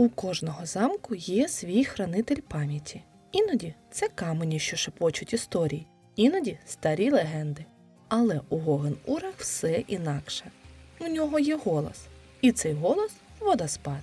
У кожного замку є свій хранитель пам'яті. Іноді це камені, що шепочуть історії, іноді старі легенди. Але у Гоген Урах все інакше. У нього є голос, і цей голос водоспад.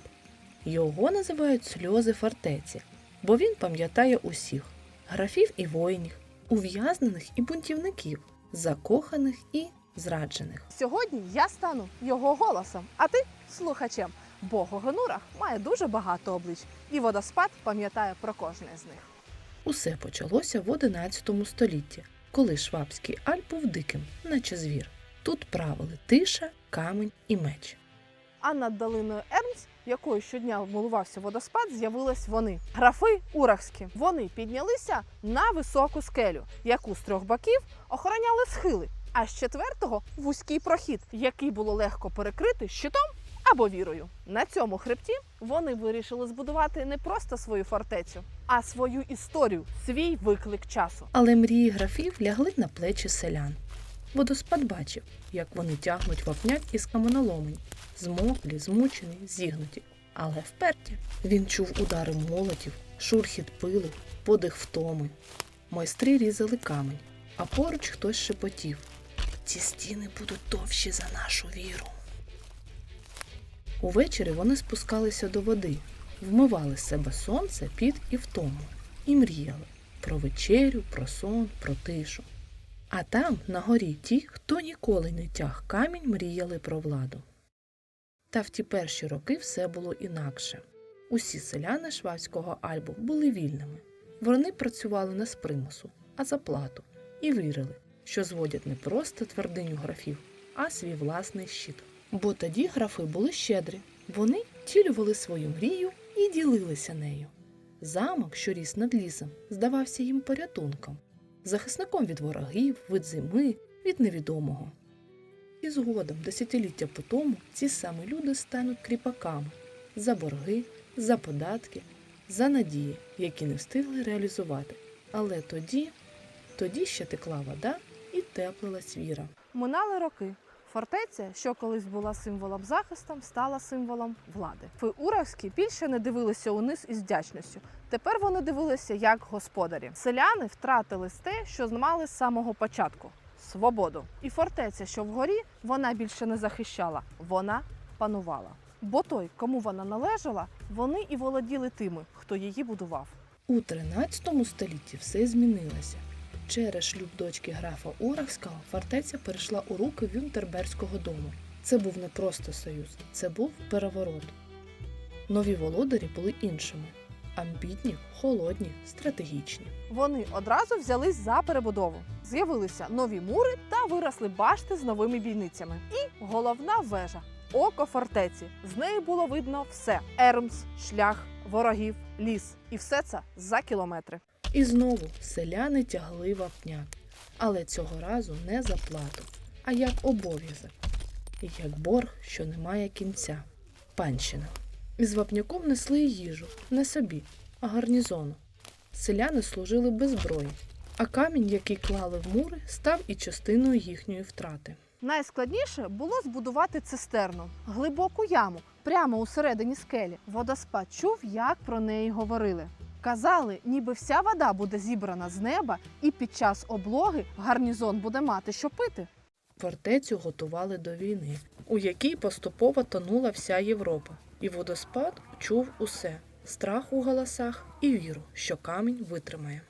Його називають сльози фортеці, бо він пам'ятає усіх графів і воїнів, ув'язнених і бунтівників, закоханих і зраджених. Сьогодні я стану його голосом, а ти слухачем. Бо Гогонурах має дуже багато облич, і водоспад пам'ятає про кожне з них. Усе почалося в 11 столітті, коли Швабський Альп був диким, наче звір. Тут правили тиша, камінь і меч. А над долиною Ернс, якою щодня милувався водоспад, з'явились вони графи урахські. Вони піднялися на високу скелю, яку з трьох боків охороняли схили, а з четвертого вузький прохід, який було легко перекрити щитом або вірою. На цьому хребті вони вирішили збудувати не просто свою фортецю, а свою історію, свій виклик часу. Але мрії графів лягли на плечі селян. Водоспад бачив, як вони тягнуть вапняк із каменоломень, змоклі, змучені, зігнуті, але вперті. Він чув удари молотів, шурхіт пилу, подих втоми. Майстри різали камінь, а поруч хтось шепотів. Ці стіни будуть довші за нашу віру. Увечері вони спускалися до води, вмивали з себе сонце, під і втому, і мріяли про вечерю, про сон, про тишу. А там, на горі, ті, хто ніколи не тяг камінь, мріяли про владу. Та в ті перші роки все було інакше. Усі селяни Швабського Альбу були вільними. Вони працювали не з примусу, а за плату, і вірили, що зводять не просто твердиню графів, а свій власний щит. Бо тоді графи були щедрі. Вони втілювали свою мрію і ділилися нею. Замок, що ріс над лісом, здавався їм порятунком, захисником від ворогів, від зими, від невідомого. І згодом, десятиліття по тому, ці самі люди стануть кріпаками за борги, за податки, за надії, які не встигли реалізувати. Але тоді, тоді ще текла вода і теплилась віра. Минали роки. Фортеця, що колись була символом захисту, стала символом влади. Фи-Уравські більше не дивилися униз із вдячністю. Тепер вони дивилися як господарі. Селяни втратили те, що мали з самого початку свободу. І фортеця, що вгорі, вона більше не захищала, вона панувала. Бо той, кому вона належала, вони і володіли тими, хто її будував. У 13 столітті все змінилося. Через шлюб дочки графа Урахського фортеця перейшла у руки Вюнтерберзького дому. Це був не просто союз, це був переворот. Нові володарі були іншими: амбітні, холодні, стратегічні. Вони одразу взялись за перебудову. З'явилися нові мури та виросли башти з новими бійницями. І головна вежа око фортеці. З неї було видно все: ермс, шлях, ворогів, ліс. І все це за кілометри. І знову селяни тягли вапняк, але цього разу не за плату, а як обов'язок, як борг, що не має кінця. Панщина. Із вапняком несли їжу не собі, а гарнізону. Селяни служили без зброї, а камінь, який клали в мури, став і частиною їхньої втрати. Найскладніше було збудувати цистерну, глибоку яму, прямо у середині скелі. Водоспад чув, як про неї говорили. Казали, ніби вся вода буде зібрана з неба, і під час облоги гарнізон буде мати що пити. Фортецю готували до війни, у якій поступово тонула вся Європа, і водоспад чув усе страх у голосах і віру, що камінь витримає.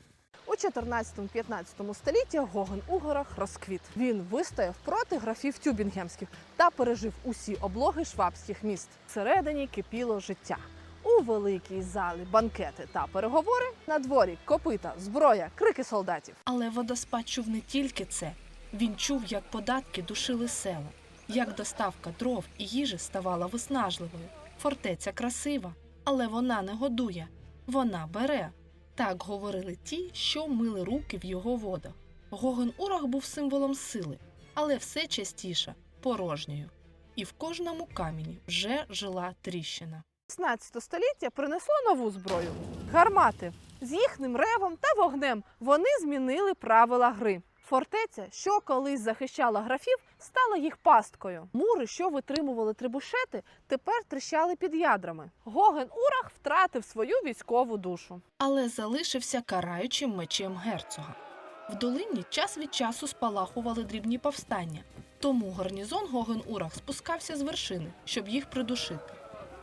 У 14-15 столітті Гоген Угорах розквіт. Він вистояв проти графів тюбінгемських та пережив усі облоги швабських міст. Всередині кипіло життя. Великій залі банкети та переговори на дворі копита, зброя, крики солдатів. Але водоспад чув не тільки це. Він чув, як податки душили села, як доставка дров і їжі ставала виснажливою. Фортеця красива, але вона не годує, вона бере. Так говорили ті, що мили руки в його водах. Гоген Урах був символом сили, але все частіше порожньою. І в кожному камені вже жила тріщина. 16 століття принесло нову зброю гармати. З їхнім ревом та вогнем вони змінили правила гри. Фортеця, що колись захищала графів, стала їх пасткою. Мури, що витримували трибушети, тепер тріщали під ядрами. Гоген Урах втратив свою військову душу. але залишився караючим мечем герцога. В долині час від часу спалахували дрібні повстання, тому гарнізон Гоген-Урах спускався з вершини, щоб їх придушити.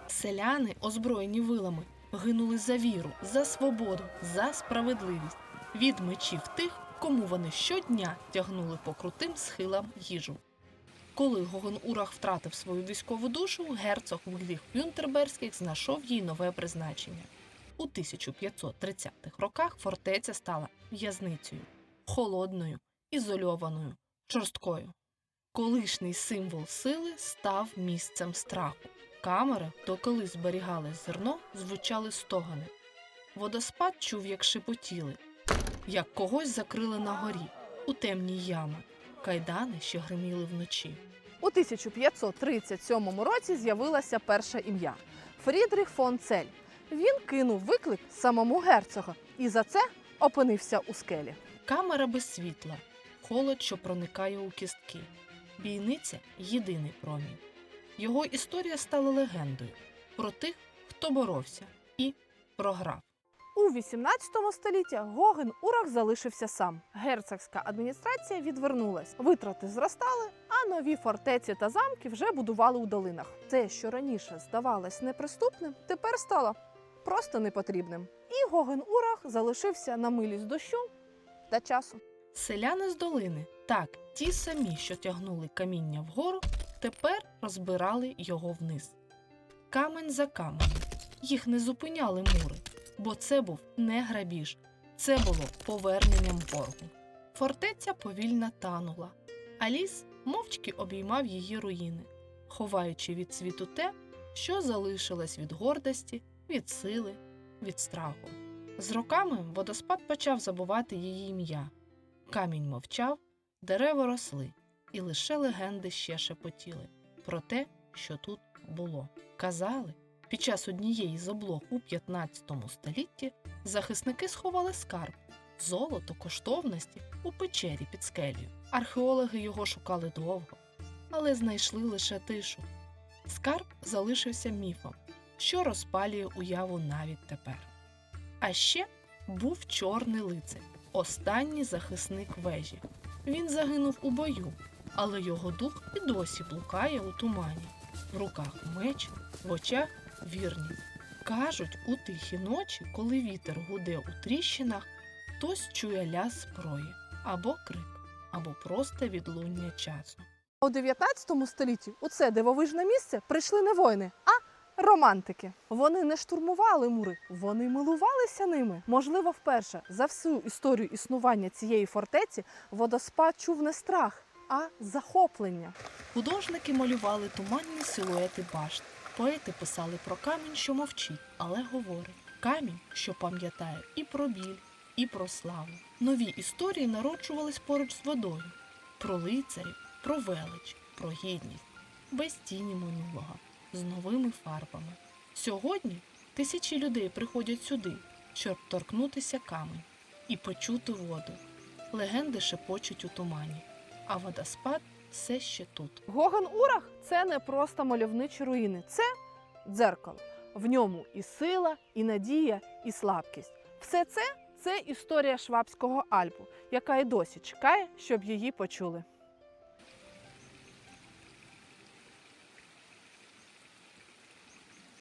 Селяни, озброєні вилами, гинули за віру, за свободу, за справедливість від мечів тих, кому вони щодня тягнули по крутим схилам їжу. Коли Гоген-Урах втратив свою військову душу, герцог Вільгіх Юнтерберських знайшов їй нове призначення. У 1530-х роках фортеця стала в'язницею, холодною, ізольованою, жорсткою. Колишній символ сили став місцем страху. Камери, де колись зберігали зерно, звучали стогони. Водоспад чув, як шепотіли, як когось закрили на горі, у темній ями. Кайдани ще гриміли вночі. У 1537 році з'явилося перше ім'я Фрідріх фон Цель. Він кинув виклик самому герцога і за це опинився у скелі. Камера без світла, холод, що проникає у кістки. Бійниця єдиний промінь. Його історія стала легендою про тих, хто боровся і програв. У 18 столітті Гоген Урах залишився сам. Герцогська адміністрація відвернулась. Витрати зростали, а нові фортеці та замки вже будували у долинах. Те, що раніше здавалось неприступним, тепер стало просто непотрібним. І Гоген Урах залишився на милість дощу та часу. Селяни з долини, так, ті самі, що тягнули каміння вгору, тепер розбирали його вниз. Камень за каменем. Їх не зупиняли мури, бо це був не грабіж, це було поверненням боргу. Фортеця повільно танула, а ліс мовчки обіймав її руїни, ховаючи від світу те, що залишилось від гордості, від сили, від страху. З роками водоспад почав забувати її ім'я. Камінь мовчав, дерева росли, і лише легенди ще шепотіли про те, що тут було. Казали, під час однієї з облог у 15 столітті захисники сховали скарб золото коштовності у печері під скелею. Археологи його шукали довго, але знайшли лише тишу. Скарб залишився міфом, що розпалює уяву навіть тепер. А ще був чорний лицар, останній захисник вежі. Він загинув у бою, але його дух і досі блукає у тумані. В руках меч, в очах вірність. Кажуть, у тихі ночі, коли вітер гуде у тріщинах, хтось чує ляз зброї або крик, або просто відлуння часу. У 19 столітті у це дивовижне місце прийшли не воїни, а романтики. Вони не штурмували мури, вони милувалися ними. Можливо, вперше за всю історію існування цієї фортеці водоспад чув не страх, а захоплення. Художники малювали туманні силуети башт. Поети писали про камінь, що мовчить, але говорить. Камінь, що пам'ятає і про біль, і про славу. Нові історії народжувались поруч з водою. Про лицарів, про велич, про гідність, без тіні минулого, з новими фарбами. Сьогодні тисячі людей приходять сюди, щоб торкнутися камень і почути воду. Легенди шепочуть у тумані, а водоспад все ще тут. Гоген Урах це не просто мальовничі руїни, це дзеркало. В ньому і сила, і надія, і слабкість. Все це це історія Швабського Альпу, яка й досі чекає, щоб її почули.